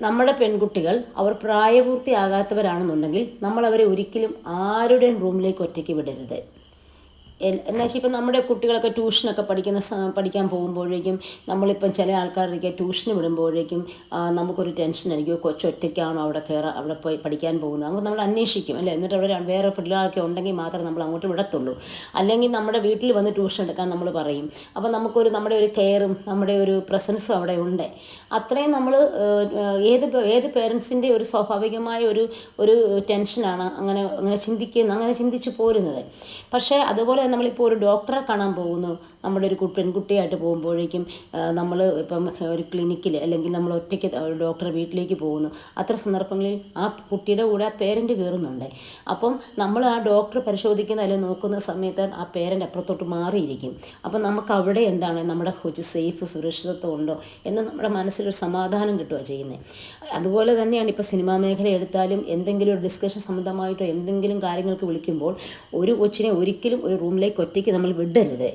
നമ്മുടെ പെൺകുട്ടികൾ അവർ പ്രായപൂർത്തിയാകാത്തവരാണെന്നുണ്ടെങ്കിൽ നമ്മൾ അവരെ ഒരിക്കലും ആരുടെയും റൂമിലേക്ക് ഒറ്റയ്ക്ക് വിടരുത്. എന്ന് വെച്ചാൽ ഇപ്പം നമ്മുടെ കുട്ടികളൊക്കെ ട്യൂഷനൊക്കെ പഠിക്കുന്ന പഠിക്കാൻ പോകുമ്പോഴേക്കും നമ്മളിപ്പം ചില ആൾക്കാരുടെയൊക്കെ ട്യൂഷന് വിടുമ്പോഴേക്കും നമുക്കൊരു ടെൻഷൻ ആയിരിക്കും കൊച്ചൊറ്റയ്ക്കാണോ അവിടെ കയറാൻ അവിടെ പോയി പഠിക്കാൻ പോകുന്നത്? അങ്ങോട്ട് നമ്മൾ അന്വേഷിക്കും അല്ലേ? എന്നിട്ട് അവിടെ വേറെ പിള്ളേരൊക്കെ ഉണ്ടെങ്കിൽ മാത്രമേ നമ്മൾ അങ്ങോട്ട് വിടത്തുള്ളൂ. അല്ലെങ്കിൽ നമ്മുടെ വീട്ടിൽ വന്ന് ട്യൂഷൻ എടുക്കാൻ നമ്മൾ പറയും. അപ്പോൾ നമുക്കൊരു നമ്മുടെ ഒരു കെയറും നമ്മുടെ ഒരു പ്രസൻസും അവിടെ ഉണ്ട്. അത്രയും നമ്മൾ ഏത് ഏത് പേരൻസിന്റെ ഒരു സ്വാഭാവികമായ ഒരു ഒരു ടെൻഷനാണ് അങ്ങനെ അങ്ങനെ ചിന്തിക്കുന്ന അങ്ങനെ ചിന്തിച്ച് പോരുന്നത്. പക്ഷേ അതുപോലെ നമ്മളിപ്പോൾ ഒരു ഡോക്ടറെ കാണാൻ പോകുന്നു. നമ്മുടെ ഒരു പെൺകുട്ടിയായിട്ട് പോകുമ്പോഴേക്കും നമ്മൾ ഇപ്പം ഒരു ക്ലിനിക്കിൽ അല്ലെങ്കിൽ നമ്മൾ ഒറ്റയ്ക്ക് ഡോക്ടറെ വീട്ടിലേക്ക് പോകുന്നു. അത്ര സന്ദർഭങ്ങളിൽ ആ കുട്ടിയുടെ കൂടെ ആ പേരന്റ് കയറുന്നുണ്ട് അപ്പം നമ്മൾ ആ ഡോക്ടർ പരിശോധിക്കുന്ന അല്ലെങ്കിൽ നോക്കുന്ന സമയത്ത് ആ പേരന്റ് അപ്പുറത്തോട്ട് മാറിയിരിക്കും. അപ്പം നമുക്ക് അവിടെ എന്താണ്? നമ്മുടെ കൊച്ചു സേഫ് സുരക്ഷിതത്വം ഉണ്ടോ? എന്ന് നമ്മുടെ മനസ്സിലൊരു സമാധാനം കിട്ടുക ചെയ്യുന്നത് അതുപോലെ തന്നെയാണ് ഇപ്പോൾ സിനിമാ മേഖല എടുത്താലും എന്തെങ്കിലും ഒരു ഡിസ്കഷൻ സംബന്ധമായിട്ടോ എന്തെങ്കിലും കാര്യങ്ങൾക്ക് വിളിക്കുമ്പോൾ ഒരു കൊച്ചിനെ ഒരിക്കലും ഒരു റൂമിലേക്ക് ഒറ്റയ്ക്ക് നമ്മൾ വിടരുത്.